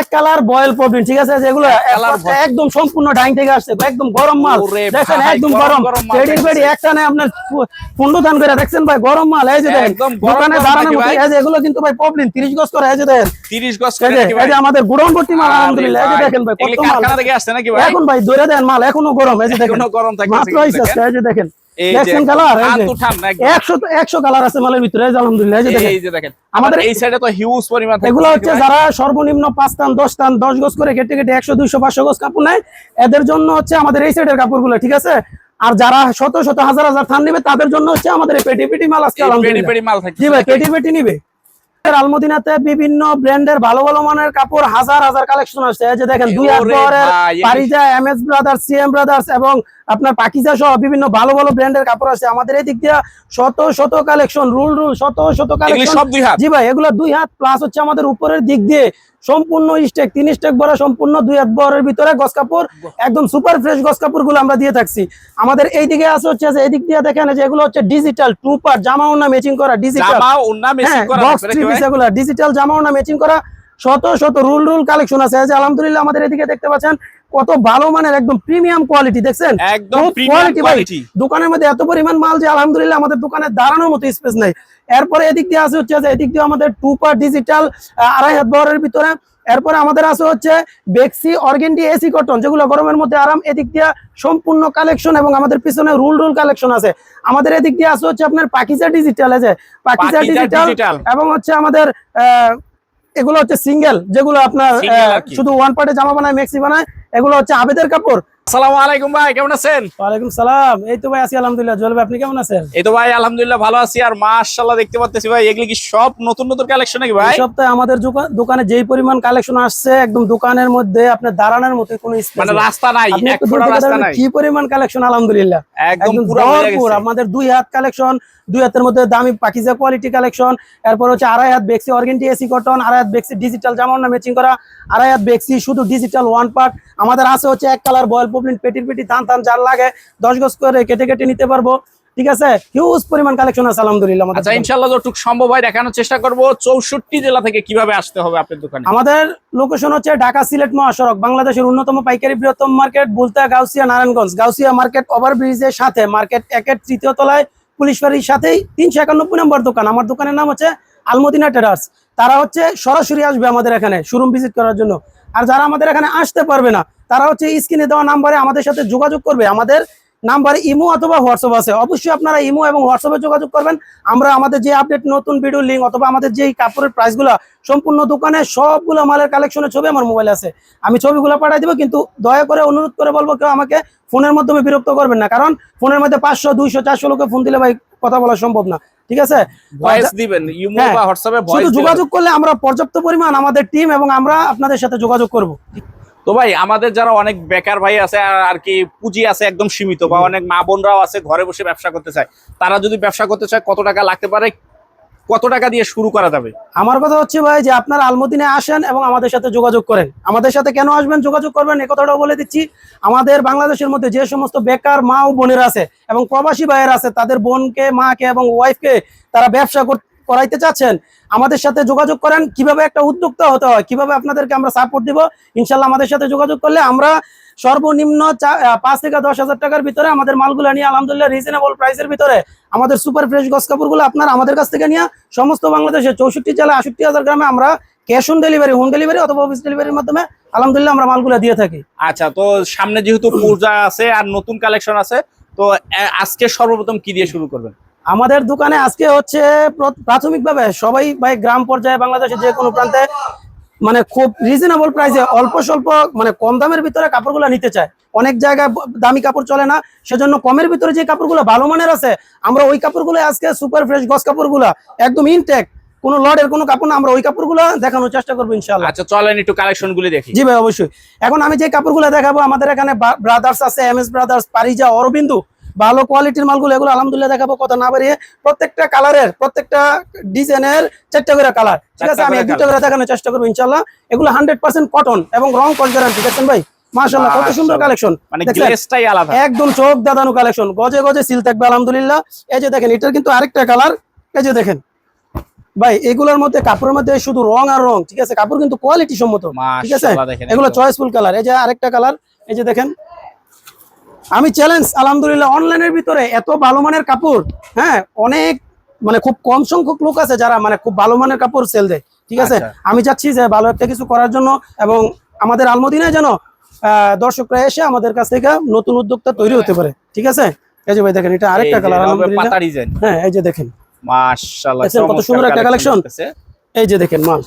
এক colour boil problem ঠিক আছে? boil। একদম সম্পূর্ণ ডাইং থেকে আসছে একদম গরম মাল। দেখেন একদম গরম টেডির বেডি একটা নেই আপনার পনেরো দান করে দেখছেন ভাই গরম মাল। এই যে দেখেন দোকানে দাঁড়ানোর মতো এই যে এগুলো কিন্তু ভাই প্রবলেম তিরিশ গজ করে এই যে দেখেন। 30 গজ করে এই যে আমাদের গুড়ন ভর্তি মাল আলহামদুলিল্লাহ এই যে দেখেন ভাই কত মাল। কারখানা থেকে আসছে নাকি ভাই? এখন ভাই দৌড়ে দেন মাল এখনও গরম এই যে দেখেন। গরম থাকতেছে মাত্র। এই যে দেখেন। সর্বনিম্ন পাঁচ টান দশ টান দশ গজ করে কেটে কেটে একশো দুইশো পাঁচশো গজ কাপড় নেয় এদের জন্য হচ্ছে আমাদের এই সাইডের কাপড়গুলো ঠিক আছে? আর যারা শত শত হাজার হাজার থান নিবে তাদের জন্য হচ্ছে আমাদের পেটি পেটি মাল আজকে পেটি পেটি মাল থাকে। পেটি পেটি নিবে। আলমদিনাতে বিভিন্ন ব্র্যান্ডের ভালো ভালো মানের কাপড় হাজার হাজার কালেকশন আসছে। যে দেখেন দুই এগুলি- Parija M S brothers CM brothers এবং আপনার পাকিজা সহ বিভিন্ন ভালো ভালো ব্র্যান্ডের কাপড় আছে। আমাদের এই দিক দিয়ে শত শত কালেকশন রুল রুল শত শত কালেকশন জি ভাই এগুলো দুই হাত প্লাস হচ্ছে আমাদের উপরের দিক দিয়ে সম্পূর্ণ স্টেক তিন স্টেক বড় সম্পূর্ণ দুই হাত বরের ভিতরে গস কাপড় একদম সুপার ফ্রেশ গস কাপড়গুলো আমরা দিয়ে থাকছি। আমাদের এই দিকে আছে হচ্ছে এই দিক দিয়ে দেখেন যে এগুলো হচ্ছে ডিজিটাল টু পার জামা ওনা ম্যাচিং করা ডিজিটাল ডিজিটাল জামা ওনা ম্যাচিং করা শত শত রুল রুল কালেকশন আছে আলহামদুলিল্লাহ আমাদের এদিকে দেখতে পাচ্ছেন কত ভালো মানের একদম প্রিমিয়াম কোয়ালিটি দেখছেন? একদম খুব ভাই। দোকানের মধ্যে এত পরিমাণ মাল যে আলহামদুলিল্লাহ আমাদের দোকানে দাঁড়ানোর মতো স্পেস নাই। এরপরে এদিক দিয়ে আছে হচ্ছে এদিক দিয়ে আমাদের টু পার ডিজিটাল আড়াই হাত বহরের ভিতরে। এরপরে আমাদের আছে হচ্ছে বেক্সি অর্গেন্ডি এসি কটন যেগুলো গরমের মধ্যে আরাম এদিক দিয়ে সম্পূর্ণ কালেকশন এবং আমাদের পিছনে রুল রুল কালেকশন আছে। আমাদের এদিক দিয়ে আছে হচ্ছে আপনার পাকিজা ডিজিটাল আছে পাকিজা ডিজিটাল এবং হচ্ছে আমাদের আহ, এগুলো হচ্ছে সিঙ্গেল যেগুলো আপনার শুধু ওয়ান পার্টে জামা বানায় মেক্সি বানায়। এগুলো হচ্ছে আবেদের কাপড়। আসসালামু আলাইকুম ভাই কেমন আছেন? ওয়ালাইকুম সালাম। এই তো ভাই আছি আলহামদুলিল্লাহ। আপনি কেমন আছেন? এই তো ভাই আলহামদুলিল্লাহ ভালো আছি। আর মাশাআল্লাহ দেখতে পাচ্ছি ভাই এগুলি কি সব নতুন নতুন কালেকশন নাকি ভাই? সপ্তাহে আমাদের দোকানে যেই পরিমাণ কালেকশন আসছে একদম দোকানের মধ্যে আপনার দাঁড়ানোর মতো কোনো space মানে রাস্তা নাই এক ফোঁটা রাস্তা নাই। কি পরিমাণ কালেকশন আলহামদুলিল্লাহ। একদম পুরো আমাদের দুই হাত কালেকশন দুই হাতের মধ্যে দামি পাকিজা কোয়ালিটি কালেকশন এরপর হচ্ছে আড়াই হাত বেক্সি অর্গেন্টি এসি কটন আড়াই হাত বেক্সি ডিজিটাল জামা ম্যাচিং করা আড়াই হাত বেক্সি শুধু ডিজিটাল ওয়ান পার্ট আমাদের আছে হচ্ছে এক কালার বয়েল পপলিন পেটির পেটি থান থান যার লাগে দশ গজ করে কেটে কেটে নিতে পারব। ঠিক আছে? হিউজ পরিমাণ কালেকশন আছে আলহামদুলিল্লাহ আচ্ছা ইনশাআল্লাহ যতটুকু সম্ভব হয় দেখানোর চেষ্টা করব। চৌষট্টি জেলা থেকে কীভাবে আসতে হবে আপনার দোকানে? আমাদের লোকেশন হচ্ছে ঢাকা সিলেট মহাসড়ক বাংলাদেশের অন্যতম পাইকারি বৃহত্তম মার্কেট বুলতা গাউসিয়া নারায়ণগঞ্জ। গাউসিয়া মার্কেট ওভারব্রিজের সাথে মার্কেট একের তৃতীয় তলায় পুলিশ বাড়ির সাথেই তিনশো একানব্বই নম্বর দোকান। আমার দোকানের নাম হচ্ছে আলমদিনা ট্রেডার্স তারা হচ্ছে সরাসরি আসবে আমাদের এখানে শোরুম ভিজিট করার জন্য। আর যারা আমাদের এখানে আসতে পারবে না তারা হচ্ছে স্ক্রিনে দেওয়া নাম্বারে আমাদের সাথে যোগাযোগ করবে। আমাদের নাম্বারে ইমো অথবা হোয়াটসঅ্যাপ আছে। অবশ্যই আপনারা ইমো এবং হোয়াটসঅ্যাপে যোগাযোগ করবেন। আমরা আমাদের যে আপডেট নতুন ভিডিও লিঙ্ক অথবা আমাদের যে কাপড়ের প্রাইসগুলো সম্পূর্ণ দোকানে সবগুলো মালের কালেকশনের ছবি আমার মোবাইলে আছে। আমি ছবিগুলো পাঠিয়ে দিব কিন্তু দয়া করে অনুরোধ করে বলব কেউ আমাকে ফোনের মাধ্যমে বিরক্ত করবেন না। কারণ ফোনের মধ্যে পাঁচশো দুইশো চারশো লোকে ফোন দিলে ভাই কথা বলা সম্ভব না। ঠিক আছে? ইমো হ্যাঁ, শুধু যোগাযোগ করলে আমরা পর্যাপ্ত পরিমাণ আমাদের টিম এবং আমরা আপনাদের সাথে যোগাযোগ করব। তো ভাই আমাদের যারা অনেক বেকার ভাই আছে আর কি পুঁজি আছে একদম সীমিত বা অনেক মা বোনরাও আছে ঘরে বসে ব্যবসা করতে চায় তারা যদি ব্যবসা করতে চায় কত টাকা লাগতে পারে? কত টাকা দিয়ে শুরু করা যাবে? আমার কথা হচ্ছে ভাই যে আপনার আলমদিনে আসেন এবং আমাদের সাথে যোগাযোগ করেন। আমাদের সাথে কেন আসবেন যোগাযোগ করবেন এ কথাটাও বলে দিচ্ছি। আমাদের বাংলাদেশের মধ্যে যে সমস্ত বেকার মা ও বোনের আছে এবং প্রবাসী ভাইয়েরা আছে তাদের বোনকে মাকে এবং ওয়াইফকে তারা ব্যবসা কর- করাইতে চাচ্ছেন, আমাদের সাথে যোগাযোগ করেন। কীভাবে একটা উদ্যোক্তা হতে হয়, কীভাবে আপনাদেরকে আমরা সাপোর্ট দিব ইনশাল্লাহ আমাদের সাথে যোগাযোগ করলে আমরা সর্বনিম্ন পাঁচ থেকে দশ হাজার টাকার ভিতরে আমাদের মালগুলো নিয়ে আলহামদুলিল্লাহ রিজনেবল প্রাইসের ভিতরে আমাদের সুপার ফ্রেশ গস কাপড়গুলো আপনার আমাদের কাছ থেকে নিয়ে সমস্ত বাংলাদেশের চৌষট্টি জেলা আষট্টি হাজার গ্রামে আমরা cash on delivery home delivery অথবা অফিস ডেলিভারির মাধ্যমে আলহামদুলিল্লাহ আমরা মালগুলো দিয়ে থাকি। আচ্ছা তো সামনে যেহেতু পূজা আছে আর নতুন কালেকশন আছে, তো আজকে সর্বপ্রথম কি দিয়ে শুরু করবেন? আমাদের দোকানে আজকে হচ্ছে প্র- প্রাথমিকভাবে সবাই ভাই গ্রাম পর্যায়ে বাংলাদেশের যে কোনো প্রান্তে মানে খুব রিজনেবল প্রাইসে অল্প স্বল্প মানে কম দামের ভিতরে কাপড়গুলো নিতে চায়। অনেক জায়গায় দামি কাপড় চলে না সেজন্য কমের ভিতরে যে কাপড়গুলো ভালো মানের আছে আমরা ওই কাপড়গুলো আজকে সুপার ফ্রেশ গস কাপড়গুলো একদম ইনটেক কোনো লডের কোনো কাপড় না আমরা ওই কাপড়গুলো দেখানোর চেষ্টা করব ইনশাল্লাহ আচ্ছা চলেন একটু কালেকশন গুলি দেখি। জি ভাই অবশ্যই। এখন আমি যে কাপড়গুলো দেখাবো আমাদের এখানে ব্রাদার্স আছে M S brothers Parija Arobindu ভালো কোয়ালিটির মালগুলো এগুলো আলহামদুলিল্লাহ দেখাবো কথা না বাড়িয়ে প্রত্যেকটা কালারের প্রত্যেকটা ডিজাইনের চারটা করে কালার ঠিক আছে আমি দুটো করে দেখানোর চেষ্টা করব ইনশাল্লাহ এগুলো হান্ড্রেড পার্সেন্ট কটন এবং রং গ্যারান্টি দেখছেন ভাই? মাশাল্লাহ কত সুন্দর কালেকশন মানে গ্লেসটাই আলাদা। একদম চোখ দাদানো কালেকশন গজে গজে সিল থাকবে আলহামদুলিল্লাহ। এই যে দেখেন এটার কিন্তু আরেকটা কালার এই যে দেখেন। ভাই এগুলোর মধ্যে কাপড়ের মধ্যে শুধু রং আর রং ঠিক আছে? কাপড় কিন্তু কোয়ালিটি সম্মত। ঠিক আছে? এগুলো চয়েসফুল কালার এই যে আরেকটা কালার এই যে দেখেন আমি চ্যালেঞ্জ আলহামদুলিল্লাহ অনলাইনের ভিতরে এত ভালো মানের কাপড় হ্যাঁ অনেক মানে খুব কম সংখ্যক লোক আছে যারা মানে খুব ভালো মানের কাপড় সেল দেয় ঠিক আছে? আচ্ছা। আমি চাচ্ছি যে ভালো একটা কিছু করার জন্য এবং আমাদের আলমদিনায় যেন আহ, দর্শকরা এসে আমাদের কাছ থেকে নতুন উদ্যোক্তা তৈরি হতে পারে ঠিক আছে? এই যে ভাই দেখেন এটা আরেকটা কালার হ্যাঁ এই যে দেখেন। মাশাআল্লাহ কত সুন্দর একটা collection? এই যে দেখেন মাল।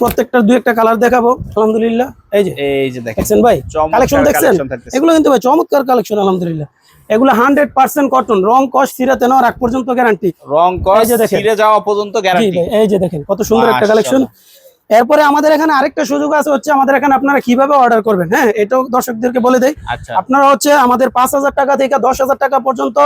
প্রত্যেকটা দুই একটা কালার দেখাবো আলহামদুলিল্লাহ। এই যে এই যে দেখেন ভাই? কালেকশন দেখছেন। এগুলো কিন্তু ভাই চমৎকার কালেকশন আলহামদুলিল্লাহ। এগুলো হান্ড্রেড পার্সেন্ট কটন রং কস ফিরাতে নেওয়ার আগ পর্যন্ত গ্যারান্টি রং কস এই যে দেখেন। ছিঁড়ে যাওয়া পর্যন্ত গ্যারান্টি এই যে দেখেন কত সুন্দর একটা কালেকশন এরপরে আমাদের এখানে আরেকটা সুযোগ আছে হচ্ছে আমাদের এখানে আপনারা কীভাবে অর্ডার করবেন হ্যাঁ? এটাও দর্শকদেরকে বলে দেই। আচ্ছা। আপনারা হচ্ছে আমাদের পাঁচ হাজার টাকা থেকে দশ হাজার টাকা পর্যন্ত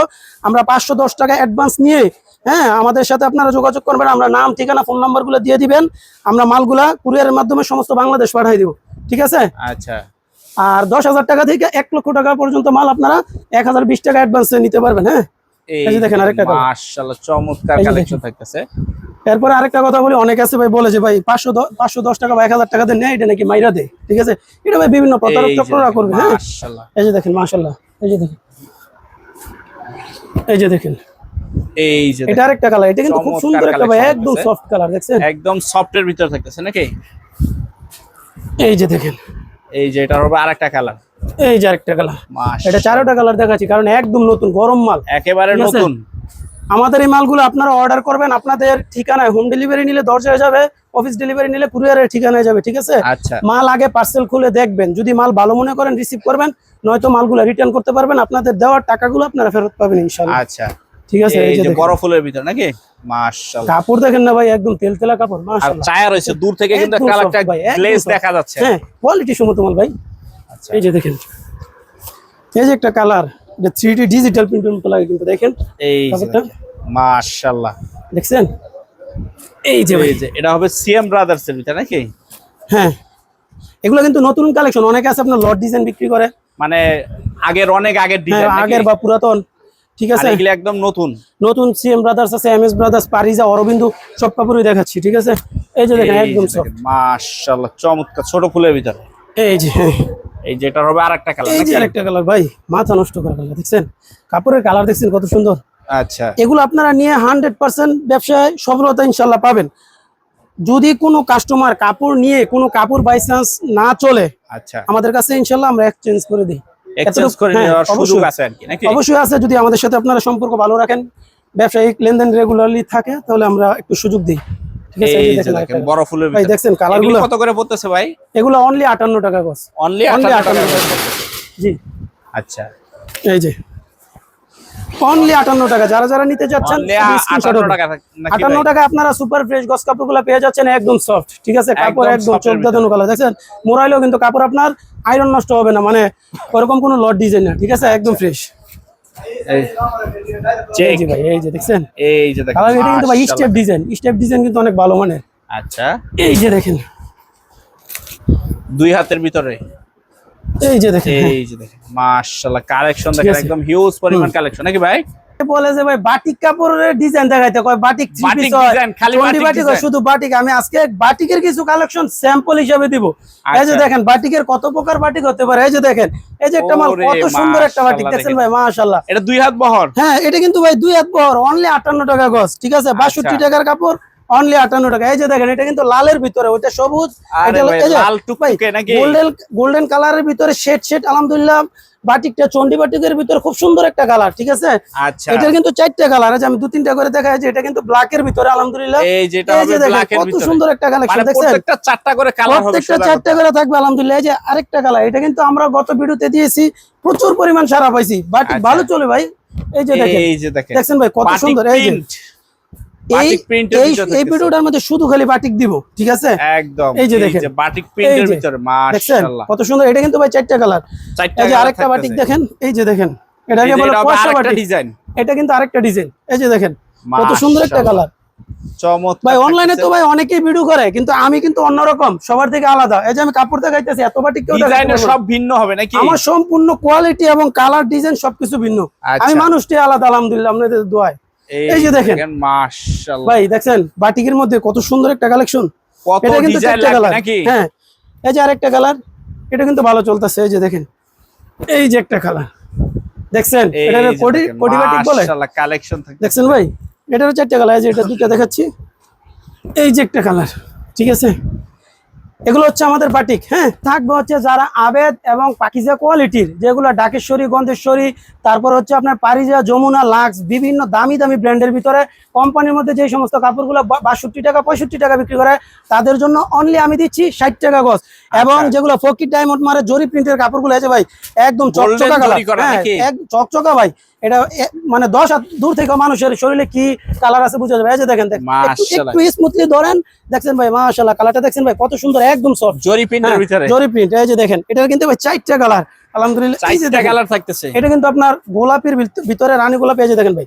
আমরা পাঁচশো দশ টাকা অ্যাডভান্স নিয়ে হ্যাঁ আমাদের সাথে আপনারা যোগাযোগ করবেন আমরা নাম ঠিকানা ফোন নাম্বারগুলো দিয়ে দিবেন আমরা মালগুলা কুরিয়ারের মাধ্যমে সমস্ত বাংলাদেশ পাঠাই দিব। ঠিক আছে? আচ্ছা। আর দশ হাজার টাকা থেকে এক লক্ষ টাকা পর্যন্ত মাল আপনারা এক হাজার বিশ টাকা অ্যাডভান্সে নিতে পারবেন হ্যাঁ? এই দেখেন আরেকটা মাশাআল্লাহ চমৎকার কালেকশন থাকতেছে। এরপরে আরেকটা কথা বলি অনেক আছে ভাই বলে যে ভাই পাঁচশো পাঁচশো দশ টাকা বা এক হাজার নেয় এটা নাকি মাইরা দেয়? ঠিক আছে? এটা ভাই বিভিন্ন প্রতারক চক্ররা করবে হ্যাঁ? এই যে দেখেন মাশাল্লাহ এই যে দেখেন। এই যে দেখেন। এই যে এটা আরেকটা কালার এটা কিন্তু খুব সুন্দর একটা ভাই একদম সফট কালার দেখছেন? একদম সফটের ভিতর থাকতেছে নাকি? এই যে দেখেন। এই যে এটা হবে আরেকটা কালার এই যে আরেকটা কালার এটা চারোটা কালার দেখাচ্ছি কারণ একদম নতুন গরম মাল। একেবারে নতুন। আমাদের এই মালগুলো আপনারা অর্ডার করবেন আপনাদের ঠিকানায় হোম ডেলিভারি নিলে দরজায় যাবে অফিস ডেলিভারি নিলে কুরিয়ারের ঠিকানায় যাবে ঠিক আছে? আচ্ছা। মাল আগে পার্সেল খুলে দেখবেন যদি মাল ভালো মনে করেন রিসিভ করবেন নয়তো মালগুলো রিটার্ন করতে পারবেন আপনাদের দেওয়ার টাকাগুলো আপনারা ফেরত পাবেন ইনশাআল্লাহ। আচ্ছা। ঠিক আছে এই যে বড় ফুলের ভিতর নাকি? মাশাআল্লাহ কাপড় দেখেন না ভাই একদম তেলতেলা কাপড় আর মাশাআল্লাহ ছায়া রয়েছে দূর থেকে কিন্তু কালারটা গ্লেজ দেখা যাচ্ছে। হ্যাঁ কোয়ালিটি সম্মত মাল ভাই। আচ্ছা। এই যে দেখেন এই যে একটা কালার এটা থ্রি ডি ডিজিটাল প্রিন্টের মতো লাগে কিন্তু দেখেন এই? মাশাআল্লাহ দেখছেন? এই যে এই যে এটা হবে সিএম ব্রাদার্স এর ভিতর নাকি? হ্যাঁ। এগুলো কিন্তু নতুন কালেকশন অনেকে আছে আপনার লট ডিজাইন বিক্রি করে। মানে আগের অনেক আগের হ্যাঁ, ডিজাইন আগের বা পুরাতন। ঠিক আছে? এগুলো একদম নতুন। নতুন সিএম ব্রাদার্স আছে M S brothers Parija Arabindu সব কাপড়ই দেখাচ্ছি ঠিক আছে? এই যে দেখেন একদম সব মাশাআল্লাহ চমৎকার ছোট ফুলের ভিতরে। এই যে এই যে এটার হবে আরেকটা কালার এই যে আরেকটা কালার ভাই মাথা নষ্ট করা কালার দেখছেন? কাপড়ের কালার দেখছেন কত সুন্দর? আচ্ছা। এগুলো আপনারা নিয়ে হান্ড্রেড পার্সেন্ট ব্যবসায় সফলতা ইনশাল্লাহ পাবেন। যদি কোনো কাস্টমার কাপড় নিয়ে কোনো কাপড় বাই চান্স না চলে আচ্ছা। আমাদের কাছে ইনশাল্লাহ আমরা এক্সচেঞ্জ করে দিই। এক্সচেঞ্জ করে হ্যাঁ, নেওয়ার সুযোগ অবশ্যই। আছে আর কি নাকি? অবশ্যই আছে। যদি আমাদের সাথে আপনারা সম্পর্ক ভালো রাখেন ব্যবসায়িক লেনদেন রেগুলারলি থাকে তাহলে আমরা একটু সুযোগ দিই। বড় ফুলের ভাই দেখছেন কালারগুলো। কত করে পড়তেছে ভাই? এগুলো অনলি আটান্ন টাকা গছ অনলি 58 টাকা 58 করে টাকা। পড়তেছে। জি। আচ্ছা। এই যে। অনলি আটান্ন টাকা। যারা যারা নিতে যাচ্ছেন অনলি শুধু screenshot 58 হবে। টাকা নাকি আটান্ন টাকা আপনারা সুপার ফ্রেশ গস কাপড়গুলো পেয়ে যাচ্ছেন একদম সফট ঠিক আছে? কাপড় একদম চোখ দেখছেন? মোরাইলেও কিন্তু কাপড় আপনার আয়রন নষ্ট হবে না মানে ওরকম কোনো লট ডিজাইন না ঠিক আছে? একদম ফ্রেশ এই যে ভাই এই যে দেখছেন? এই যে দেখেন এটা কিন্তু ভাই স্টেপ ডিজাইন স্টেপ ডিজাইন কিন্তু অনেক ভালো মানের। আচ্ছা। এই যে দেখেন। দুই হাতের ভিতরে। এই যে দেখেন হ্যাঁ। এই যে দেখেন মাশাআল্লাহ কালেকশন দেখেন একদম হিউজ পরিমাণ কালেকশন নাকি ভাই? বলে যে ভাই বাটিক কাপড়ের ডিজাইন দেখাইতে কয় বাটিক হয়। খালি বাটিক শুধু বাটিক। আমি আজকে বাটিকের কিছু কালেকশন স্যাম্পল হিসেবে দিব। এই যে আচ্ছা। দেখেন বাটিকের কত প্রকার বাটিক হতে পারে? এই যে দেখেন এই যে একটা মাল কত সুন্দর একটা বাটিক দেখেন। ভাই মাশাআল্লাহ। এটা দুই হাত বহর? হ্যাঁ এটা কিন্তু ভাই দুই হাত বহর অনলি আটান্ন টাকা গজ ঠিক আছে? বাষট্টি আচ্ছা। টাকার কাপড় অনলি আটান্ন টাকা। এই যে দেখেন এটা কিন্তু লালের ভিতরে ওইটা সবুজ এটা লাল টুকটুকে নাকি? গোল্ডেন গোল্ডেন কালারের ভিতরে শেড শেড আলহামদুলিল্লাহ বাটিকটা চন্ডি বাটিকের ভিতরে খুব সুন্দর একটা কালার ঠিক আছে? আচ্ছা। এটার কিন্তু চারটা কালার আছে আমি দু তিনটা করে দেখা যাচ্ছে এটা কিন্তু ব্ল্যাক এর ভিতরে আলহামদুলিল্লাহ। এই যেটা হবে ব্ল্যাক এর কত সুন্দর একটা কালেকশন মানে দেখছেন? প্রত্যেকটা চারটা করে কালার হবে প্রত্যেকটা চারটা করে থাকবে আলহামদুলিল্লাহ। এই যে আরেকটা কালার এটা কিন্তু আমরা গত ভিডিওতে দিয়েছি প্রচুর পরিমাণ সারা পাইছি। বাট আচ্ছা। ভালো চলে ভাই। এই যে দেখেন। এই যে দেখেন। দেখছেন ভাই কত সুন্দর এই যে। এই এই ভিতরে এই থাকতেছে। ভিডিওটার মধ্যে শুধু খালি বাটিক দিব ঠিক আছে? একদম এই যে দেখেন। বাটিক প্রিন্টের ভিতরে মাশাআল্লাহ। কত সুন্দর এটা কিন্তু ভাই চারটা কালার এই যে আরেকটা বাটিক দেখেন এই যে দেখেন এটাকে বলে পয়সা বাটিক। ডিজাইন এটা কিন্তু আরেকটা ডিজাইন এই যে দেখেন কত সুন্দর একটা কালার চমৎকার ভাই অনলাইনে তো ভাই অনেকেই ভিডিও করে কিন্তু আমি কিন্তু অন্যরকম সবার থেকে আলাদা। এই যে আমি কাপড় দেখাইতেছি এত বাটিক কেউ দেখাইতে। সব ভিন্ন হবে নাকি? আমার সম্পূর্ণ কোয়ালিটি এবং কালার ডিজাইন সবকিছু ভিন্ন। আচ্ছা। আমি মানুষটি আলাদা আলহামদুলিল্লাহ আপনাদের দোয়ায়। এই যে দেখেন। মাশাআল্লাহ। ভাই দেখছেন? বাটিকের মধ্যে কত সুন্দর একটা কালেকশন কত এটা কিন্তু ডিজাইন কালার নাকি? হ্যাঁ। এই যে আরেকটা কালার এটা কিন্তু ভালো চলতেছে এই যে দেখেন। এই যে একটা কালার দেখছেন? এটা কোটি কোটি বাটিক বলে। মাশাআল্লাহ কালেকশন থাকে দেখছেন ভাই? এটারও চারটা কালার এই যে এটা দুটো দেখাচ্ছি। এই যে একটা কালার ঠিক আছে? এগুলো হচ্ছে আমাদের বাটিক হ্যাঁ? থাকবে হচ্ছে যারা আবেদ এবং পাকিজা কোয়ালিটির যেগুলো ডাকেশ্বরী গন্ধেশ্বরী তারপর হচ্ছে আপনার পারিজা যমুনা লাক্স বিভিন্ন দামি দামি ব্র্যান্ডের ভিতরে কোম্পানির মধ্যে যে সমস্ত কাপড়গুলো বাষট্টি টাকা পঁয়ষট্টি টাকা বিক্রি করে তাদের জন্য অনলি আমি দিচ্ছি ষাট টাকা গজ। এবং আচ্ছা। যেগুলো ফকির ডায়মন্ড মারে জরি প্রিন্টের কাপড়গুলো আছে ভাই একদম চকচকা হ্যাঁ চকচকা ভাই। এটা মানে দশ হাত দূর থেকে মানুষের শরীরে কি কালার আছে বুঝা যাবে? এই যে দেখেন একটু- স্মুথলি ধরেন। দেখছেন ভাই মাশাআল্লাহ কালারটা দেখছেন ভাই? কত সুন্দর একদম সফট জরি প্রিন্টের ভিতরে। জরি প্রিন্ট এই যে দেখেন এটার কিন্তু ভাই চারটা কালার আলহামদুলিল্লাহ এই যে কালার থাকতেছে। এটা কিন্তু আপনার গোলাপের ভিত- ভিতরে রানী গোলাপ এই যে দেখেন ভাই।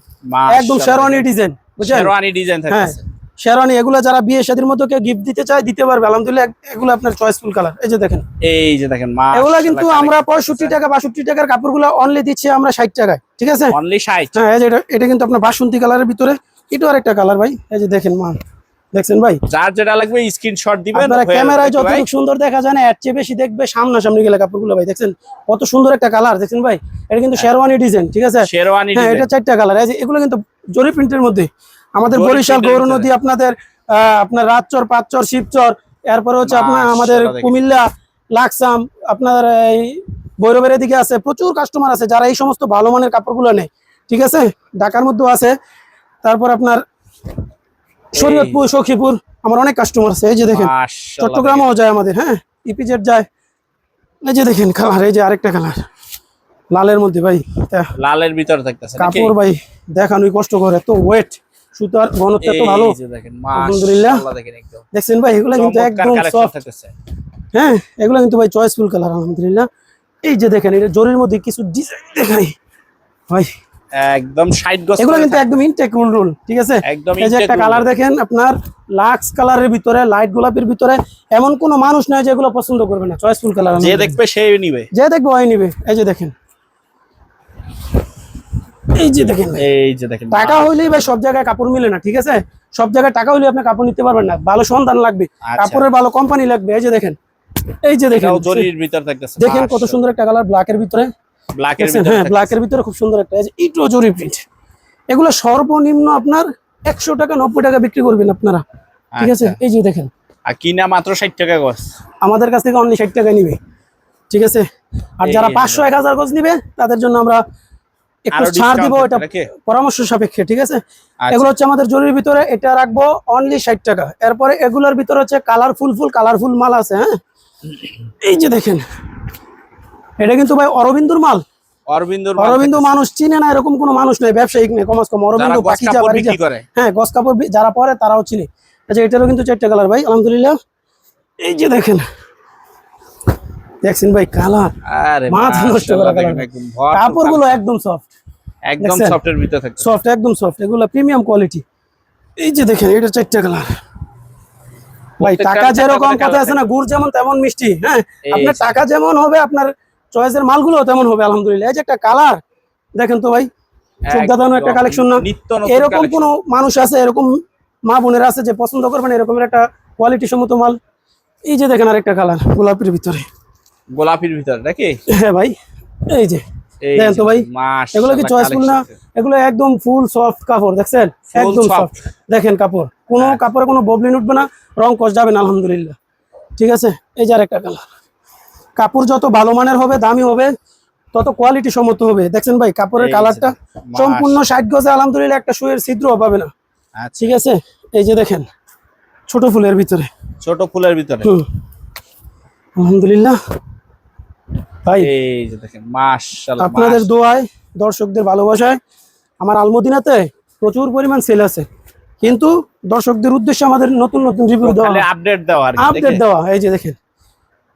একদম শেরওয়ানি ডিজাইন বুঝছেন? শেরওয়ানি ডিজাইন হ্যাঁ। থাকতেছে। শেরওয়ানি এগুলো যারা বিয়ে শাদীর মতো কেউ গিফট দিতে চায় দিতে পারবে। আলহামদুলিল্লাহ এগুলো আপনার চয়েসফুল কালার এই যে দেখেন। এই যে দেখেন এগুলো কিন্তু আমরা পঁয়ষট্টি টাকা বাষট্টি টাকার কাপড়গুলো অনলি দিচ্ছি আমরা ষাট টাকায় ঠিক আছে? অনলি 60 হ্যাঁ এটা এটা কিন্তু আপনার বাসন্তী কালারের ভিতরে। এটাও আরেকটা কালার ভাই। এই যে দেখেন মান দেখছেন ভাই? যার যেটা লাগবে স্ক্রিনশট দিবেন আপনারা ক্যামেরায় যতটুকু সুন্দর দেখা যায় না এর চেয়ে বেশি দেখবে সামনাসামনি গেলে কাপড়গুলো ভাই। দেখছেন? কত সুন্দর একটা কালার দেখছেন ভাই? এটা কিন্তু শেরওয়ানি ডিজাইন ঠিক আছে? শেরওয়ানি হ্যাঁ ডিজাইন এটা চারটা কালার এই যে এগুলো কিন্তু জরি প্রিন্টের মধ্যে। আমাদের বরিশাল গৌর নদী আপনাদের আহ, আপনার রাজচর পাঁচচর শিবচর এরপরে হচ্ছে আপনার আমাদের কুমিল্লা লাকসাম আপনার এই ভৈরবের দিকে আছে প্রচুর কাস্টমার আছে যারা এই সমস্ত ভালো মানের কাপড়গুলো নেয়। ঠিক আছে? ঢাকার মধ্যেও আছে। তারপর আপনার শরীয়তপুর সখীপুর আমার অনেক কাস্টমার আছে। এই যে দেখেন চট্টগ্রামও যায় আমাদের হ্যাঁ? ইপিজেড যায়। এই যে দেখেন কালার এই যে আরেকটা কালার লালের মধ্যে ভাই লালের ভিতরে থাকতেছে কাপড় ভাই দেখানোই কষ্ট করে তো ওয়েট সুতার ভালো। যে আলহামদুলিল্লাহ। দেখছেন ভাই এগুলো কিন্তু একদম সফট হ্যাঁ এগুলো কিন্তু ভাই চয়েসফুল কালার আলহামদুলিল্লাহ। এই যে দেখেন এটা জরির মধ্যে কিছু ডিজাইন দেখাই। ভাই একদম 60 গজ এগুলো কিন্তু একদম ইনটেক রুল ঠিক আছে? একদম এই যে একটা কালার দেখেন আপনার লাক্স কালারের ভিতরে লাইট গোলাপের ভিতরে এমন কোনো মানুষ নয় যেগুলো পছন্দ করবে না চয়েসফুল কালার যে দেখবে সেই নিবে। যে দেখবে ওই নিবে। এই যে দেখেন। এই যে দেখেন এই যে দেখেন। টাকা হইলেই ভাই সব জায়গায় কাপড় মিলে না ঠিক আছে? সব জায়গায় টাকা হইলে আপনি কাপড় নিতে পারবেন না। ভালো সন্ধান লাগবে আচ্ছা। কাপড়ের ভালো কোম্পানি লাগবে। এই যে দেখেন এই যে দেখেন। জরির ভিতর থাকতেছে দেখেন কত সুন্দর একটা কালার ব্ল্যাকের ভিতরে। ব্ল্যাকের দেখছেন? ভিতর হ্যাঁ ব্ল্যাকের ভিতরে খুব সুন্দর একটা। এই যে ইটো জরি প্রিন্ট এগুলো সর্বনিম্ন আপনার একশো টাকা নব্বই টাকা বিক্রি করবেন আপনারা। ঠিক আছে? আচ্ছা। এই যে দেখেন। আর কিনা মাত্র 60 টাকা গজ। আমাদের কাছ থেকে অনলি ষাট টাকা নিবে। ঠিক আছে? আর যারা এই পাঁচশো এক হাজার গজ নিবে তাদের জন্য আমরা একটু ছাড় দিব এটা পরামর্শ সাপেক্ষে ঠিক আছে? আচ্ছা। এগুলো হচ্ছে আমাদের জরির ভিতরে এটা রাখব অনলি ষাট টাকা। এরপরে এগুলোর ভিতরে হচ্ছে কালারফুল ফুল কালারফুল মাল আছে হ্যাঁ? এই যে দেখেন এটা কিন্তু ভাই অরবিন্দুর মাল। অরবিন্দুর অরবিন্দু মানুষ চিনে না এরকম কোনো মানুষ নেই ব্যবসায়িক নেই কমাস কম। অরবিন্দু বাকি কাপড় হ্যাঁ গস কাপড় যারা পরে তারাও চিনে। আচ্ছা এটারও কিন্তু চারটে কালার ভাই আলহামদুলিল্লাহ। এই যে দেখেন দেখছেন ভাই কালার মাথা নষ্ট করা ভরপুর কাপড়গুলো একদম সফট একদম? সফটের ভিতর থাকতে সফট একদম সফট এগুলো প্রিমিয়াম কোয়ালিটি এই যে দেখেন এটা চারটে কালার ভাই টাকা যেরকম কথা আছে না গুড় যেমন তেমন মিষ্টি হ্যাঁ? আপনার টাকা যেমন হবে আপনার চয়েসের মালগুলো তেমন হবে আলহামদুলিল্লাহ। এই যে একটা কালার দেখেন তো ভাই চোখ দাদানো একটা কালেকশন না? এরকম। কোনো মানুষ আছে এরকম মা বোনেরা আছে যে পছন্দ করবেন এরকমের একটা কোয়ালিটি সম্মত মাল? এই যে দেখেন আরেকটা কালার গোলাপির ভিতরে। গোলাপির ভিতরে নাকি? হ্যাঁ ভাই এই যে। দেখেন তো ভাই এগুলো কি চয়েসফুল না? এগুলো একদম ফুল সফট কাপড় দেখছেন? একদম সফট দেখেন কাপড় কোনো কাপড়ে কোনো ববলিন উঠবে না রং কষ যাবে না আলহামদুলিল্লাহ। ঠিক আছে? এই যে আরেকটা কালার কাপড় যত ভালো মানের হবে দামি হবে তত কোয়ালিটি সম্মত হবে। দেখছেন ভাই কাপড়ের কালারটা সম্পূর্ণ ষাট গজে আলহামদুলিল্লাহ একটা শুয়ের ছিদ্র পাবে না। আচ্ছা। ঠিক আছে? এই যে দেখেন ছোট ফুলের ভিতরে। ছোট ফুলের ভিতরে? হুম। আলহামদুলিল্লাহ। ভাই এই যে দেখেন মাশাআল্লাহ আপনাদের দোয়ায় দর্শকদের ভালোবাসায় আমার আলমদিনাতে প্রচুর পরিমাণ সেল আছে। কিন্তু দর্শকদের উদ্দেশ্যে আমাদের নতুন নতুন রিভিউ দেওয়া আপডেট দেওয়া আপডেট দেওয়া এই যে দেখেন।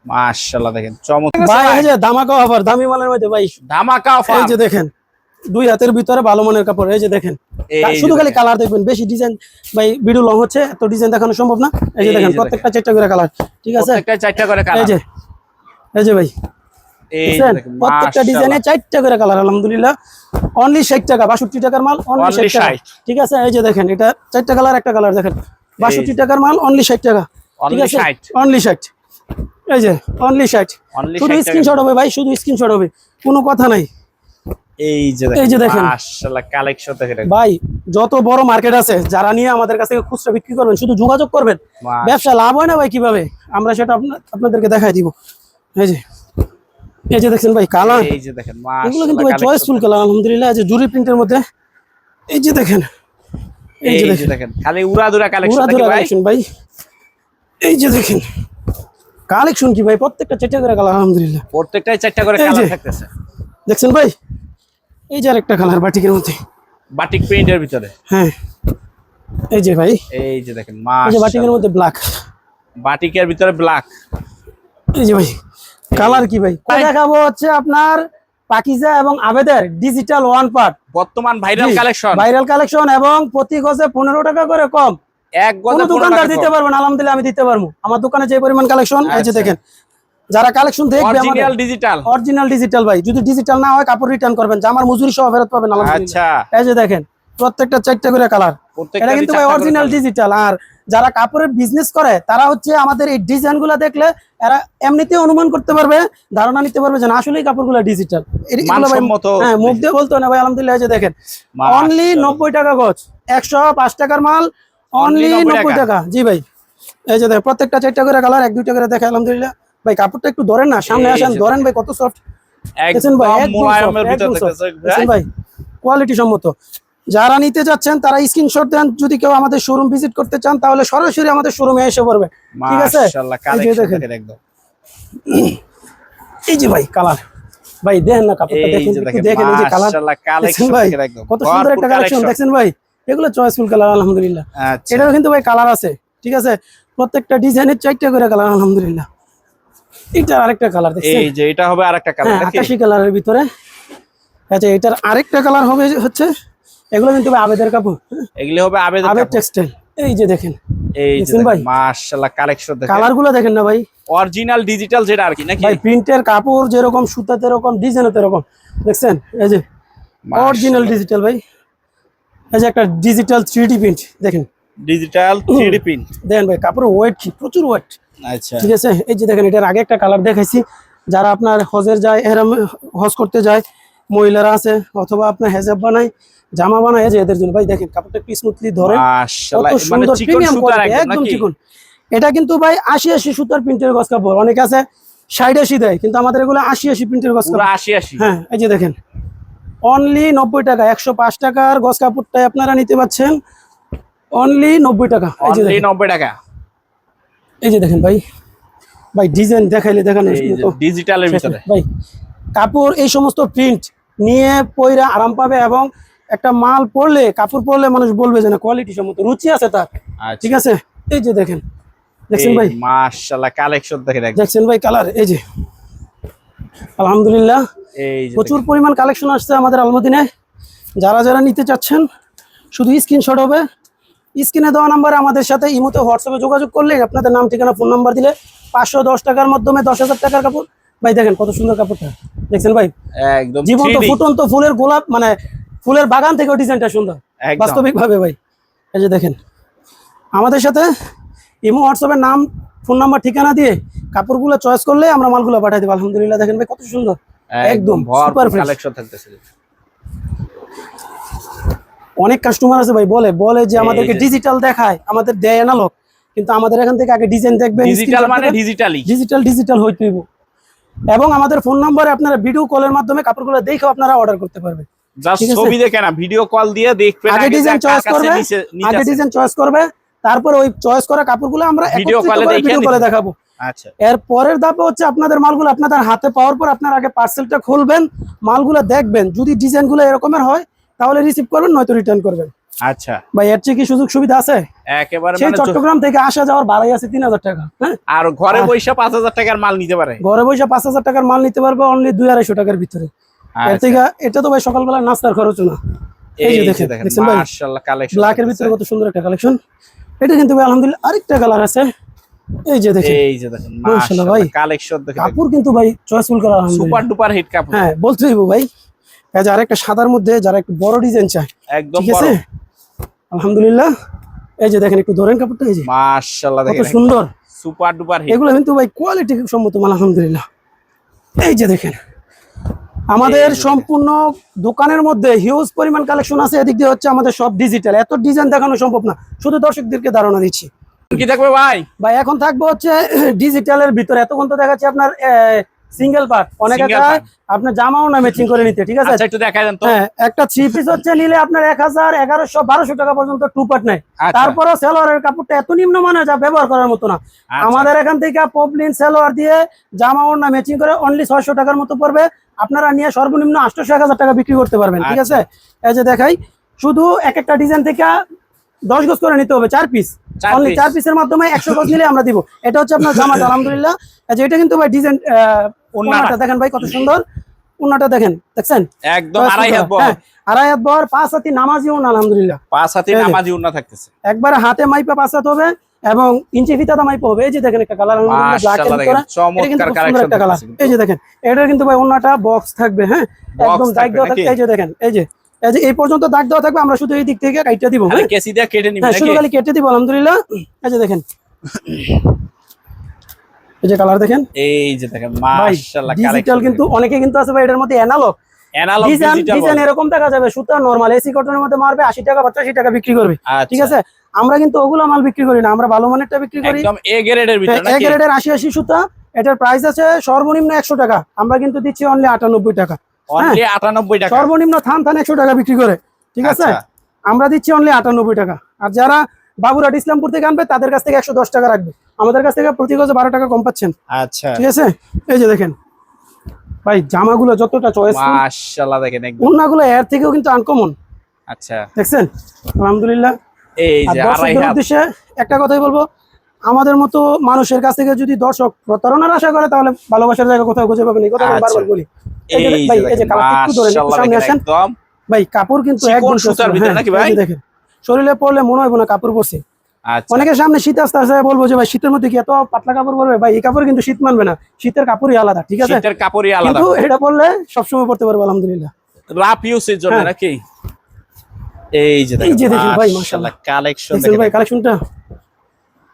মাশাআল্লাহ দেখেন চমৎকার। ভাই এই যে দামাকা অফার দামি মালের মধ্যে ভাই। ধামাকা এই যে দেখেন দুই হাতের ভিতরে ভালো মানের কাপড় এই যে দেখেন। শুধু খালি কালার দেখবেন বেশি ডিজাইন ভাই ভিডিও লং হচ্ছে এত ডিজাইন দেখানো সম্ভব না। এই যে দেখেন প্রত্যেকটা চারটা করে কালার ঠিক আছে? প্রত্যেকটা চারটা করে এই যে এই যে ভাই। প্রত্যেকটা ডিজাইনে চারটা করে কালার আলহামদুলিল্লাহ। অনলি ষাট টাকা বাষট্টি টাকার মাল অনলি ষাট টাকা। ঠিক আছে? এই যে দেখেন এটা চারটা কালার একটা কালার দেখেন। বাষট্টি টাকার মাল অনলি ষাট টাকা। ঠিক আছে? অনলি ষাট। এই যে অনলি ষাট। শুধু 60 টাকা। স্ক্রিনশট হবে ভাই শুধু স্ক্রিনশট হবে। কোনো কথা নাই। এই যে এই যে দেখেন। মাশাআল্লাহ কালেকশন দেখেন ভাই যত বড় মার্কেট আছে যারা নিয়ে আমাদের কাছ থেকে খুচরা বিক্রি করবেন শুধু যোগাযোগ করবেন। ব্যবসা লাভ হয় না ভাই কীভাবে? আমরা সেটা আপনা- আপনাদেরকে দেখাই দিব। এই যে এই যে দেখছেন ভাই কালার এই যে দেখেন এগুলো কিন্তু মাশাআল্লাহ ভাই চয়েসফুল কালার আলহামদুলিল্লাহ এই যে জুরি প্রিন্টের মধ্যে এই যে দেখেন এই যে দেখেন দেখেন খালি উড়াদুরা কালেকশন ভাই কালেকশন ভাই এই যে দেখেন কালেকশন কি ভাই প্রত্যেকটা চেটে করে কালার আলহামদুলিল্লাহ প্রত্যেকটাই চারটা করে কালার থাকতেছে দেখছেন ভাই এই যে আরেকটা কালার বাটিকের মধ্যে বাটিক প্রিন্টের ভিতরে হ্যাঁ এই যে ভাই এই যে দেখেন এই যে বাটিকের মধ্যে ব্ল্যাক বাটিকের ভিতরে ব্ল্যাক এই যে ভাই কালার কি ভাই। দেখাবো হচ্ছে আপনার পাকিজা এবং আবেদের ডিজিটাল ওয়ান পার্ট বর্তমান ভাইরাল কালেকশন ভাইরাল কালেকশন এবং প্রতি গজে পনেরো টাকা করে কম। এক গজে দোকানদার দিতে পারবেন আলহামদুলিল্লাহ আমি দিতে পারব। আমার দোকানে যে পরিমাণ কালেকশন এই যে আচ্ছা। দেখেন যারা কালেকশন দেখবে অরিজিনাল ডিজিটাল অরিজিনাল ডিজিটাল ভাই যদি ডিজিটাল না হয় কাপড় রিটার্ন করবেন জামার মজুরি সহ ফেরত পাবেন আলহামদুলিল্লাহ। আচ্ছা। এই যে দেখেন প্রত্যেকটা চারটা করে কালার এটা কিন্তু ভাই অরিজিনাল ডিজিটাল আর যারা কাপড়ের বিজনেস করে তারা হচ্ছে আমাদের এই ডিজাইনগুলা দেখলে এরা এমনিতে অনুমান করতে পারবে ধারণা নিতে পারবে যে না আসলেই কাপড়গুলো ডিজিটাল হ্যাঁ মুখ দিয়ে বলতো না ভাই আলহামদুলিল্লাহ যে দেখেন। অনলি নব্বই টাকা গজ একশো পাঁচ টাকার মাল অনলি 90 নব্বই টাকা। জি ভাই। এই যে দেখেন প্রত্যেকটা চারটা করে কালার এক দুইটা করে দেখে আলহামদুলিল্লাহ। ভাই কাপড়টা একটু ধরেন না সামনে আসেন ধরেন ভাই কত সফট। ভাই কোয়ালিটি সম্মত। যারা নিতে যাচ্ছেন তারা স্ক্রিনশট দেন। যদি কেউ আমাদের শোরুম ভিজিট করতে চান তাহলে সরাসরি আমাদের শোরুমে এসে পড়বে। ঠিক আছে? এই যে ভাই কালার ভাই দেখেন না কাপড়টা দেখেন দেখেন এই যে কালার ভাই কত সুন্দর একটা কালেকশন। দেখছেন ভাই। এগুলো চয়েসফুল কালার আলহামদুলিল্লাহ। আচ্ছা। এটারও কিন্তু ভাই কালার আছে ঠিক আছে? প্রত্যেকটা ডিজাইনের চারটা করে কালার আলহামদুলিল্লাহ। এটা আরেকটা কালার দেখছেন? এই যে এটা হবে আরেকটা কালার হ্যাঁ আকাশি কালারের ভিতরে। আচ্ছা এটার আরেকটা কালার হবে হচ্ছে এগুলো কিন্তু আবেদের কাপড় হ্যাঁ, এগুলি হবে আবেদন আবেদ টেক্সটাইল এই যে দেখেন এই যে ভাই? মাশাআল্লাহ কালেকশন দেখেন। কালারগুলো দেখেন না ভাই? অরিজিনাল ডিজিটাল যেটা আর কি নাকি? ভাই প্রিন্টের কাপড় যেরকম সুতাতে এরকম ডিজাইন এরকম দেখছেন? এই যে অরিজিনাল ডিজিটাল ভাই। এই যে একটা ডিজিটাল থ্রি ডি প্রিন্ট দেখেন। ডিজিটাল 3D প্রিন্ট দেখেন ভাই কাপড়ের ওয়েট কি প্রচুর ওয়েট আচ্ছা। ঠিক আছে? এই যে দেখেন এটার আগে একটা কালার দেখাইছি। যারা আপনার হজের যায় এরম হজ করতে যায় মহিলারা আছে অথবা আপনার হেজাব বানায় জামা বানায় যে এদের জন্য। ভাই দেখেন কাপড়টা একটু স্মুথলি ধরে কত মানে সুন্দর প্রিমিয়াম কোয়ালিটি একদম চিকন। এটা কিন্তু ভাই আশি আশি সুতার প্রিন্টের গছ কাপড়। অনেকে আছে ষাট আশি দেয় কিন্তু আমাদের এগুলো আশি আশি প্রিন্টের গছ কাপড়। 80 80 হ্যাঁ এই যে দেখেন অনলি নব্বই টাকা একশো পাঁচ টাকার গছ কাপড়টাই আপনারা নিতে পাচ্ছেন। অনলি নব্বই টাকা এই যে 90 টাকা। এই যে দেখেন ভাই ভাই ডিজাইন দেখাইলে দেখানো ডিজিটালের ভিতরে। ভাই কাপড় এই সমস্ত প্রিন্ট নিয়ে পয়রা আরাম পাবে এবং একটা মাল পরলে কাপড় পরলে মানুষ বলবে যে না কোয়ালিটি সম্মত রুচি আছে তার। আচ্ছা। ঠিক আছে? এই যে দেখেন দেখছেন ভাই? মাশাআল্লাহ কালেকশন দেখেন দেখছেন ভাই কালার এই যে। আলহামদুলিল্লাহ। এই প্রচুর পরিমাণ কালেকশন আসছে আমাদের আলমদিনায় যারা যারা নিতে চাচ্ছেন শুধু স্ক্রিনশট হবে। স্ক্রিনে দেওয়া নাম্বারে আমাদের সাথে ইমোতে হোয়াটসঅ্যাপে যোগাযোগ করলে আপনাদের নাম ঠিকানা ফোন নাম্বার দিলে পাঁচশো দশ টাকার মাধ্যমে দশ হাজার টাকার কাপড় ভাই দেখেন কত সুন্দর কাপড়টা। দেখছেন ভাই? একদম জীবন্ত 3D ফুটন্ত ফুলের গোলাপ মানে ফুলের বাগান থেকে ডিজাইনটা সুন্দর। বাস্তবিক ভাবে ভাই। এই যে দেখেন আমাদের সাথে ইমো হোয়াটসঅ্যাপের নাম ফোন নাম্বার ঠিকানা দিয়ে কাপড়গুলো চয়েস করলে আমরা মালগুলো পাঠাই দেবো। আলহামদুলিল্লাহ দেখেন ভাই কত সুন্দর। একদম সুপার কালেকশন থাকতেছে। অনেক কাস্টমার আছে ভাই বলে বলে যে আমাদেরকে ডিজিটাল দেখায় আমাদের দেয় অ্যানালগ কিন্তু আমাদের এখান থেকে আগে ডিজাইন দেখবেন ডিজিটাল মানে ডিজিটালি ডিজিটাল ডিজিটাল হইতে হইব এবং আমাদের ফোন নম্বরে আপনারা ভিডিও কলের মাধ্যমে কাপড়গুলো দেখেও আপনারা অর্ডার করতে পারবেন। জাস্ট ছবি দেখে না ভিডিও কল দিয়ে দেখবেন আগে ডিজাইন চয়েস করবে আগে ডিজাইন চয়েস করবে তারপর ওই চয়েস করা কাপড়গুলো আমরা এ দেখে ভিডিও কলে দেখাবো। আচ্ছা। এর পরের ধাপে হচ্ছে আপনাদের মালগুলো আপনাদের হাতে পাওয়ার পর আপনার আগে পার্সেলটা খুলবেন মালগুলো দেখবেন। যদি ডিজাইনগুলো এরকমের হয় তাহলে রিসিভ করবেন নয়তো রিটার্ন করবেন। আচ্ছা। ভাই এর চেয়ে কি সুযোগ সুবিধা আছে? একেবারে সেই মানে চট্টগ্রাম থেকে আসা যাওয়ার ভাড়াই আছে তিন হাজার টাকা হ্যাঁ? আর ঘরে পাঁচ হাজার টাকার মাল নিতে পারে। ঘরে পাঁচ হাজার টাকার মাল নিতে পারবে অনলি দুই আড়াইশো টাকার ভিতরে। এর আচ্ছা, থেকে এটা তো ভাই সকালবেলা নাস্তার খরচ না। এই যে দেখেন, দেখেন মাশাআল্লাহ কালেকশন ব্ল্যাকের ভিতরে কত সুন্দর একটা কালেকশন এটা কিন্তু ভাই আলহামদুলিল্লাহ আরেকটা কালার আছে। এই যে দেখেন। এই যে দেখেন মাশাআল্লাহ ভাই। কালেকশন দেখেন। কাপড় কিন্তু ভাই চয়েসফুল করা সুপার আলহামদুলিল্লাহ ডুপার হিট কাপড়। হ্যাঁ বলতে ভাই। এই যে আরেকটা সাদার মধ্যে যারা একটু বড় ডিজাইন চায় একদম আলহামদুলিল্লাহ। এই যে দেখেন একটু ধরেন কাপড়টা এই যে। মাশাআল্লাহ কত দেখেন সুন্দর। সুপার ডুপার হিট এগুলো কিন্তু ভাই কোয়ালিটি সম্মত মাল আলহামদুলিল্লাহ। এই যে দেখেন আমাদের। সম্পূর্ণ দোকানের মধ্যে হিউজ পরিমাণ কালেকশন আছে এদিক দিয়ে হচ্ছে আমাদের সব ডিজিটাল এত ডিজাইন দেখানো সম্ভব না শুধু দর্শকদেরকে ধারণা দিচ্ছি। কি থাকবে ভাই? ভাই এখন থাকব হচ্ছে ডিজিটালের ভিতরে। এতক্ষণ তো দেখাচ্ছি আপনার সিঙ্গেল পার্ট অনেকে আপনার জামাও না ম্যাচিং করে নিতে ঠিক আছে? আচ্ছা একটু দেখাই দেন তো। হ্যাঁ একটা থ্রি পিস হচ্ছে নিলে আপনার এক হাজার এগারোশো বারোশো টাকা পর্যন্ত টু পার্ট নেয়। আচ্ছা, তারপরও সেলোয়ারের কাপড়টা এত নিম্ন মানে যা ব্যবহার করার মতো না। আচ্ছা। আমাদের এখান থেকে পপলিন সেলোয়ার দিয়ে জামা ওড়না ম্যাচিং করে অনলি ছয়শো টাকার মতো পড়বে। আপনারা নিয়ে সর্বনিম্ন আটশোশো এক হাজার টাকা বিক্রি করতে পারবেন ঠিক আছে? এই যে দেখাই শুধু এক একটা ডিজাইন থেকে দশ গজ করে নিতে হবে চার পিস অনলি। চার পিসের মাধ্যমে একশো গজ নিলে আমরা দিব। এটা হচ্ছে আপনার জামাটা আলহামদুলিল্লাহ। এই যে এটা কিন্তু ভাই ডিজাইন। ওনাটা দেখেন ভাই কত সুন্দর। ওনাটা দেখেন দেখছেন? একদম আড়াই হাত বড়। হ্যাঁ, আড়াই হাত বহর পাঁচ হাতি নামাজিও না আলহামদুলিল্লাহ। পাঁচ হাতে। নামাজি উন্না থাকতেছে। একবারে হাতে মাইপে পাঁচ হাত হবে এবং ইঞ্চি ফিতাটা মাইপে হবে। এই যে দেখেন একটা কালার চমৎকার কালেকশন এই যে দেখেন এটার কিন্তু ভাই অন্যটা বক্স থাকবে হ্যাঁ? একদম থাকবে থাকবে। এই যে দেখেন এই যে। এই পর্যন্ত দাগ দেওয়া থাকবে আমরা শুধু এই দিক থেকে দিব হ্যাঁ? কেসি দিয়ে কেটে নিবেন হ্যাঁ, শুধু খালি কেটে দিব আলহামদুলিল্লাহ। এই যে দেখেন। এই যে কালার দেখেন। এই যে দেখেন মাশাআল্লাহ ডিজিটাল কিন্তু অনেকে কিন্তু আছে ভাই এটার মধ্যে অ্যানালগ অ্যানালগ ডিজাইন এরকম দেখা যাবে সুতা নরমাল এসি কটনের মধ্যে মারবে আশি টাকা পঁচাশি টাকা বিক্রি করবে। ঠিক আছে? আমরা কিন্তু ওগুলো মাল বিক্রি করি না আমরা ভালো মানেরটা বিক্রি করি। একদম এ গ্রেডের ভিতরে এক গ্রেডের আশি আশি সুতা এটার প্রাইস আছে সর্বনিম্ন একশো টাকা। আমরা কিন্তু দিচ্ছি অনলি আটানব্বই টাকা। অনলি 98 টাকা। সর্বনিম্ন থান থান একশো টাকা বিক্রি করে ঠিক আছে? আচ্ছা। আমরা দিচ্ছি অনলি আটানব্বই টাকা। আর যারা বাবুরাট ইসলামপুর থেকে আনবে তাদের কাছ থেকে একশো দশ টাকা রাখবে। আমাদের কাছ থেকে প্রতি গজে বারো টাকা কম পাচ্ছেন। আচ্ছা। ঠিক আছে? এই যে দেখেন। ভাই জামাগুলো যতটা চয়েস মাশাআল্লাহ দেখেন অন্যগুলো এর থেকেও কিন্তু আনকমন আচ্ছা। দেখছেন? আলহামদুলিল্লাহ। এই যে উদ্দেশ্যে একটা কথাই বলব আমাদের মতো মানুষের কাছ থেকে যদি দর্শক প্রতারণার আশা করে তাহলে ভালোবাসার জায়গা কোথাও খুঁজে পাবেন এই কথা। বারবার বলি। ভাই, কাপড় কিন্তু একদম সুতার ভিতরে হ্যাঁ, নাকি ভাই? দেখেন শরীরে পড়লে মনে হবে না কাপড় পরছে। আচ্ছা। অনেকের সামনে শীত আসতে আসতে বলব যে ভাই শীতের মধ্যে কি এত পাতলা কাপড় পরবে? ভাই এই কাপড় কিন্তু শীত মানবে না। শীতের কাপড়ই আলাদা ঠিক আছে? শীতের কাপড়ই আলাদা। কিন্তু এটা পরলে সবসময় পরতে পারব আলহামদুলিল্লাহ। রাফ ইউজের জন্য হ্যাঁ। নাকি? এই যে এই যে দেখেন ভাই, মাশাআল্লাহ। কালেকশন ভাই কালেকশনটা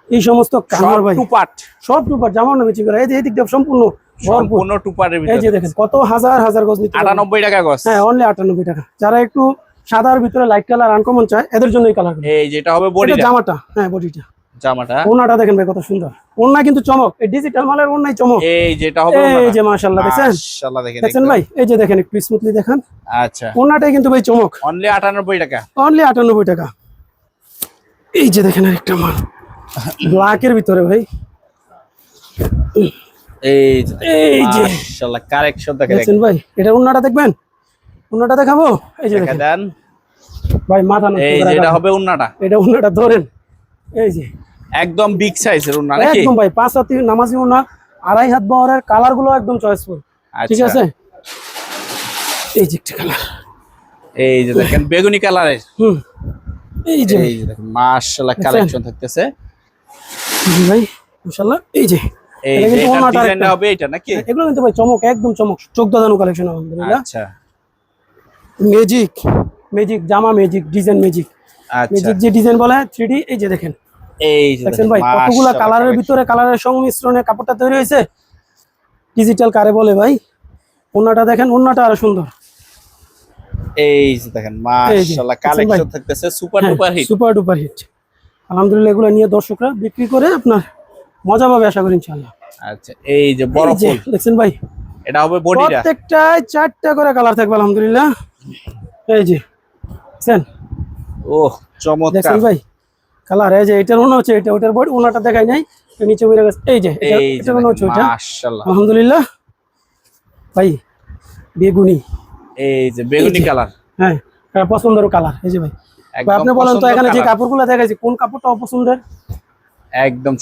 এই সমস্ত কালার ভাই। টুপাট সব টুপার জামা না বেশি এই যে এই দিক দিয়ে সম্পূর্ণ সম্পূর্ণ টুপারের এই যে দেখেন কত হাজার হাজার গজ নিতে পারবেন। 98 টাকা গস হ্যাঁ অনলি আটানব্বই টাকা। যারা একটু সাদার ভিতরে লাইট কালার আনকমন চায় এদের জন্য এই কালার এই যেটা হবে বডিটা। জামাটা। হ্যাঁ বডিটা। জামাটা। ওনাটা দেখেন ভাই কত সুন্দর। ওনা কিন্তু চমক। এই ডিজিটাল মালের ওনাই চমক। এই যেটা হবে এই যে মাশাআল্লাহ দেখছেন? মাশাআল্লাহ দেখেন দেখছেন ভাই? এই যে দেখেন একটু স্মুথলি দেখান। আচ্ছা। ওনাটাই কিন্তু ভাই চমক। অনলি 98 টাকা। অনলি আটানব্বই টাকা। এই যে দেখেন আরেকটা মাল। ব্ল্যাকের ভিতরে ভাই। এই যে এই যে। মাশাআল্লাহ কালেকশন দেখেন ভাই? এটা ওনাটা দেখবেন? ওনাটা দেখাবো? এই যে দেখা দেখেন। ভাই মাথা নষ্ট এই করে যেটা হবে ওন্নাটা এটা ওনাটা ধরেন। এই যে। একদম বিগ সাইজের ওন্না নাকি? একদম ভাই পাঁচ হাতি নামাজি ওনা আড়াই হাত বহরের কালারগুলো একদম চয়েসফুল ঠিক আচ্ছা। আছে? এই যে একটা কালার এই যে দেখেন বেগুনি কালারের হুম। এই যে। এই যে দেখেন মাশাআল্লাহ কালেকশন থাকতেছে। জি ভাই মাশাআল্লাহ। এই যে। এই এটা যে কিন্তু এটা ওনাটা ডিজাইনটা হবে এটা নাকি? এগুলো কিন্তু ভাই চমক একদম চমক। চোখ দাদানো কালেকশন আলহামদুলিল্লাহ আচ্ছা। ম্যাজিক ম্যাজিক জামা ম্যাজিক ডিজাইন ম্যাজিক আচ্ছা। ম্যাজিক যে ডিজাইন বলে এই যে দেখেন। এই দেখেন, ভাই কতগুলা কালারের ভিতরে কালারের সংমিশ্রণে কাপড়টা তৈরি হয়েছে। ডিজিটাল কারে বলে ভাই। ওনাটা দেখেন ওনাটা আরও সুন্দর। এই যে দেখেন মাশাআল্লাহ কালেকশন থাকতেছে সুপার হ্যাঁ, duper hit super duper hit আলহামদুলিল্লাহ এগুলো নিয়ে দর্শকরা বিক্রি করে আপনার মজা পাবে আশা করি ইনশাআল্লাহ। আচ্ছা এই যে বড় ফুল। দেখছেন ভাই? এটা হবে বডিটা? প্রত্যেকটায় চারটা করে কালার থাকবে আলহামদুলিল্লাহ। এই যে দেখছেন? ও চমৎকার। দেখছেন ভাই? কালার এই যে এটার মনে হচ্ছে এটা ওটার বডি ওনাটা দেখাই নাই এটা নিচে বেড়ে গেছে। এই যে এটা- এটা মনে হচ্ছে ওইটা মাশাআল্লাহ। আলহামদুলিল্লাহ। ভাই বেগুনি। এই যে বেগুনি কালার। হ্যাঁ এটা পছন্দের কালার। এই যে ভাই, আপনি বলেন তো এখানে যে কাপড়গুলো দেখাইছি কোন কাপড়টা অপছন্দের? একদম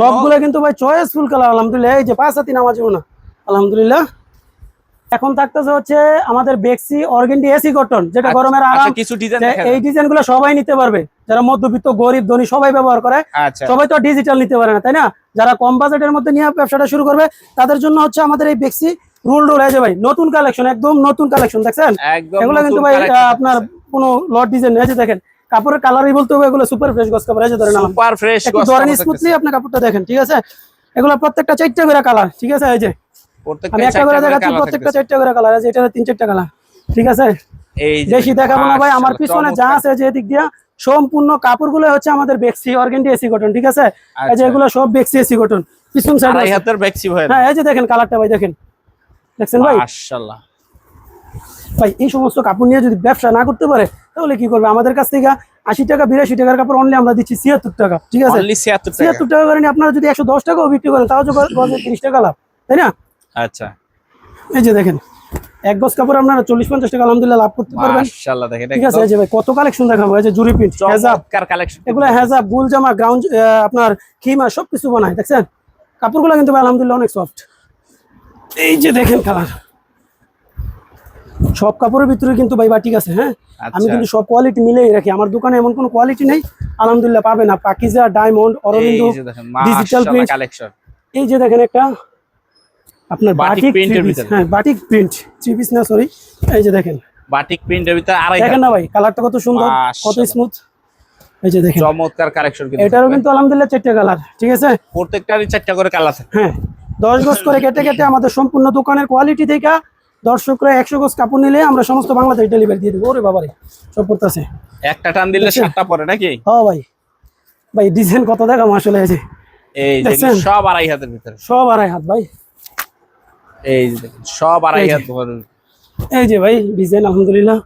সবগুলো কিন্তু ভাই চয়েসফুল কালার আলহামদুলিল্লাহ। এই যে পাঁচ হাতি নামাজ না আলহামদুলিল্লাহ। এখন থাকতেছে হচ্ছে আমাদের বেক্সি অর্গেন্ডি এসি কটন যেটা গরমের আচ্ছা আরাম কিছু ডিজাইন এই গুলো সবাই নিতে পারবে। যারা মধ্যবিত্ত গরিব ধনী সবাই ব্যবহার করে। আচ্ছা। সবাই তো ডিজিটাল নিতে পারে না তাই না? যারা কম বাজেটের মধ্যে নিয়ে ব্যবসাটা শুরু করবে তাদের জন্য হচ্ছে আমাদের এই বেক্সি রুল রুল হয়ে ভাই নতুন কালেকশন একদম নতুন কালেকশন দেখছেন? এগুলো কিন্তু ভাই আপনার কোনো লট ডিজাইন এই দেখেন কাপড়ের কালারই বলতে হবে এগুলো সুপার ফ্রেশ গস কাপড় যে ধরেন সুপার ফ্রেশ একটু ধরেন স্মুথলি আপনি কাপড়টা দেখেন ঠিক আছে? এগুলো প্রত্যেকটা চারটা করে কালার ঠিক আছে? এই যে আমি একটা করে দেখাচ্ছি প্রত্যেকটা চারটা করে কালার আছে এটা তিন চারটা কালার ঠিক আছে? এই যে বেশি দেখাবো না ভাই আমার পিছনে যা আছে যে দিক দিয়া সম্পূর্ণ কাপড়গুলো হচ্ছে আমাদের বেক্সি অর্গেন্ডি এসি কটন ঠিক আছে? এই যে আচ্ছা। এগুলো সব বেক্সি এসি কটন পিছন সাইড হাতের বেক্সি ভাই। হ্যাঁ এই যে দেখেন কালারটা ভাই দেখেন। দেখছেন ভাই? মাশাআল্লাহ। ভাই এই সমস্ত কাপড় নিয়ে যদি ব্যবসা না করতে পারে তাহলে কি করবে? আমাদের কাছ থেকে আশি টাকা বিরাশি টাকার কাপড় অনলি আমরা দিচ্ছি ছিয়াত্তর টাকা ঠিক আছে? অনলি 76 টাকা। ছিয়াত্তর টাকা করে নিয়ে আপনারা যদি একশো দশ টাকাও বিক্রি করেন তাও তিরিশ টাকা লাভ তাই না? আচ্ছা। এই যে দেখেন এক গজ কাপড় আপনারা চল্লিশ পঞ্চাশ টাকা আলহামদুলিল্লাহ লাভ করতে পারবেন। ঠিক আছে এই যে ভাই কত কালেকশন দেখাবো? এই যে জুরি প্রিন্ট হেজাব। কালেকশন এগুলো হেজাব গুল জামা গ্রাউন্ড আপনার খিমা সবকিছু বানায় দেখছেন? কাপড়গুলো কিন্তু ভাই আলহামদুলিল্লাহ অনেক সফট এই যে দেখেন কালার সব কাপড়ের ভিতরে কিন্তু ভাই বাটিক আছে হ্যাঁ? আমি আচ্ছা। কিন্তু সব কোয়ালিটি মিলেই রাখি। আমার দোকানে এমন কোনো কোয়ালিটি নেই আলহামদুলিল্লাহ পাবে না Pakiza diamond Arobindu digital. Collection এই যে দেখেন একটা আপনার বাটিক ভিতরে। হ্যাঁ বাটিক প্রিন্ট থ্রি পিস না সরি এই যে দেখেন। বাটিক প্রিন্টের ভিতরে আড়াই দেখেন না ভাই কালারটা কত সুন্দর কত স্মুথ এই যে দেখেন। চমৎকার কালেকশন কিন্তু এটারও কিন্তু আলহামদুলিল্লাহ চারটে কালার ঠিক আছে? প্রত্যেকটারই চারটা করে কালার থাকে হ্যাঁ দশ গজ করে কেটে কেটে আমাদের সম্পূর্ণ দোকানের কোয়ালিটি থেকে দর্শকরা একশো গজ কাপড় নিলে আমরা সমস্ত বাংলাদেশ ডেলিভারি দিয়ে দেবো। ওরে বাবারে সব পড়তেছে। একটা টান দিলে সাতটা পরে নাকি? হ্যাঁ ভাই। ভাই ডিজাইন কত দেখাম আসলে যে। এই সব আড়াই হাতের ভিতরে। সব আড়াই হাত ভাই। এই সব আড়াই হাত। এই যে ভাই ডিজাইন আলহামদুলিল্লাহ।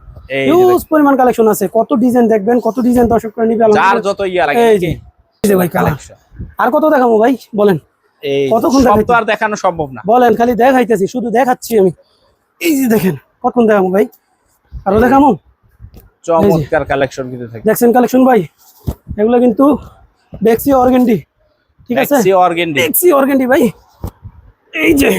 হিউজ পরিমাণ কালেকশন আছে। কত ডিজাইন দেখবেন কত ডিজাইন দর্শকরা নিবে যার যত ইয়া লাগে এই যে এই যে ভাই Collection। আর কত দেখাবো ভাই বলেন? এই কতক্ষণ সব তো আর দেখানো সম্ভব না। বলেন খালি দেখাইতেছি শুধু দেখাচ্ছি আমি। এই যে দেখেন কতক্ষণ দেখাবো ভাই? আরও দেখাবো? চমৎকার কালেকশন কিন্তু থাকে দেখছেন কালেকশন ভাই? এগুলো কিন্তু বেক্সি অর্গেন্ডি ঠিক আছে? ট্যাক্সি অর্গেন্ডি বেক্সি অর্গেন্ডি ভাই। এই যে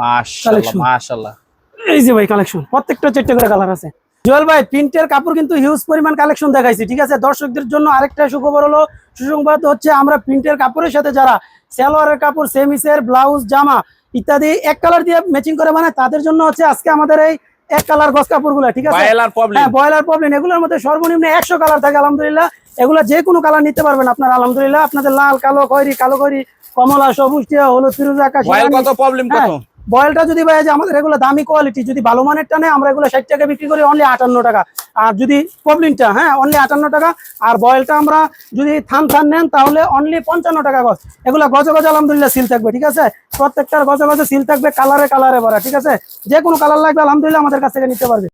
মাশাআল্লাহ। মাশাআল্লাহ। এই যে ভাই কালেকশন প্রত্যেকটা চারটে করে কালার আছে। জুয়েল ভাই প্রিন্টের কাপড় কিন্তু হিউজ পরিমাণ কালেকশন দেখাইছি ঠিক আছে? দর্শকদের জন্য আরেকটা সুখবর হলো সুসংবাদ হচ্ছে আমরা প্রিন্টের কাপড়ের সাথে যারা সালোয়ারের কাপড় সেমিসের ব্লাউজ জামা ইত্যাদি এক কালার দিয়ে ম্যাচিং করে বানায় তাদের জন্য হচ্ছে আজকে আমাদের এই এক কালার গস কাপড়গুলো ঠিক আছে? বায়লার প্রবলেম হ্যাঁ বয়লার প্রবলেম এগুলোর মধ্যে সর্বনিম্ন একশো কালার থাকে আলহামদুলিল্লাহ। এগুলো যে কোনো কালার নিতে পারবেন আপনার আলহামদুলিল্লাহ। আপনাদের লাল কালো খয়রি কালো খয়রি কমলা সবুজ টিয়া হলুদ ফিরুজ আকাশ কত প্রবলেম কত? বয়েলটা যদি ভাই যে আমাদের এগুলো দামি কোয়ালিটি যদি ভালো মানের টানে, আমরা এগুলো ষাট টাকা বিক্রি করি অনলি আটান্ন টাকা। আর যদি পবলিনটা হ্যাঁ অনলি আটান্ন টাকা, আর বয়েলটা আমরা যদি থান থান নেন, তাহলে অনলি পঞ্চান্ন টাকা গছ এগুলো গজে গজে আলহামদুলিল্লাহ সিল থাকবে, ঠিক আছে? প্রত্যেকটার গজে গজে সিল থাকবে কালারে কালারে ভরা, ঠিক আছে? যে কোনো কালার লাগবে, আলহামদুলিল্লাহ আমাদের কাছ থেকে নিতে পারবে।